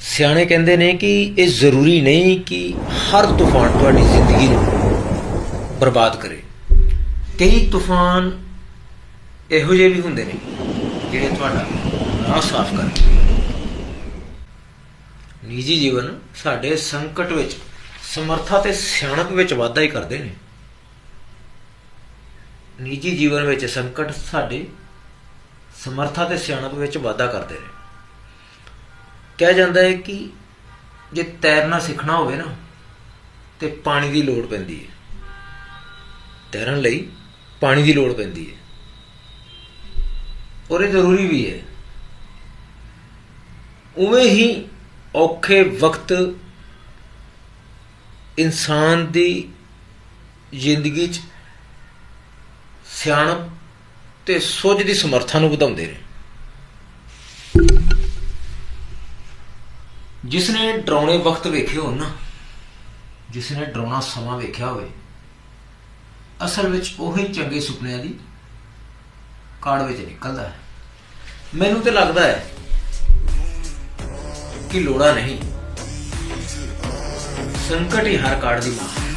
ਸਿਆਣੇ ਕਹਿੰਦੇ ਨੇ ਕਿ ਇਹ ਜ਼ਰੂਰੀ ਨਹੀਂ ਕਿ ਹਰ ਤੂਫਾਨ ਤੁਹਾਡੀ ਜ਼ਿੰਦਗੀ ਨੂੰ ਬਰਬਾਦ ਕਰੇ। ਕਈ ਤੂਫਾਨ ਇਹੋ ਜਿਹੇ ਵੀ ਹੁੰਦੇ ਨੇ ਜਿਹੜੇ ਤੁਹਾਡਾ ਰਾਹ ਸਾਫ਼ ਕਰਨ। ਨਿੱਜੀ ਜੀਵਨ ਸਾਡੇ ਸੰਕਟ ਵਿੱਚ, ਸਮਰੱਥਾ ਤੇ ਸਿਆਣਪ ਵਿੱਚ ਵਾਧਾ ਹੀ ਕਰਦੇ ਨੇ। ਨਿੱਜੀ ਜੀਵਨ ਵਿੱਚ ਸੰਕਟ ਸਾਡੇ ਸਮਰੱਥਾ ਤੇ ਸਿਆਣਪ ਵਿੱਚ ਵਾਧਾ ਕਰਦੇ ਨੇ। ਕਿਹਾ ਜਾਂਦਾ ਹੈ ਕਿ ਜੇ ਤੈਰਨਾ ਸਿੱਖਣਾ ਹੋਵੇ ਨਾ, ਤੇ ਪਾਣੀ ਦੀ ਲੋੜ ਪੈਂਦੀ ਹੈ। ਤੈਰਨ ਲਈ ਪਾਣੀ ਦੀ ਲੋੜ ਪੈਂਦੀ ਹੈ। ਔਰ ਇਹ ਜ਼ਰੂਰੀ ਵੀ ਹੈ। ਉਵੇਂ ਹੀ ਔਖੇ ਵਕਤ ਇਨਸਾਨ ਦੀ ਜ਼ਿੰਦਗੀ 'ਚ ਸਿਆਣਪ ਤੇ ਸੋਚ ਦੀ ਸਮਰੱਥਾ ਨੂੰ ਵਧਾਉਂਦੇ ਨੇ। ਜਿਸ ਨੇ ਡਰਾਉਣੇ ਵਕਤ ਵੇਖੇ ਹੋਣ ਨਾ ਜਿਸ ਨੇ ਡਰਾਉਣਾ ਸਮਾਂ ਵੇਖਿਆ ਹੋਵੇ, ਅਸਲ ਵਿੱਚ ਉਹੀ ਚੰਗੇ ਸੁਪਨਿਆਂ ਦੀ ਕਾੜ ਵਿੱਚ ਨਿਕਲਦਾ ਹੈ। ਮੈਨੂੰ ਤੇ ਲੱਗਦਾ ਹੈ ਕਿ ਲੋੜਾ ਨਹੀਂ। ਸੰਕਟ ਹੀ ਹਰ ਕਾੜ ਦੀ ਮਾਂ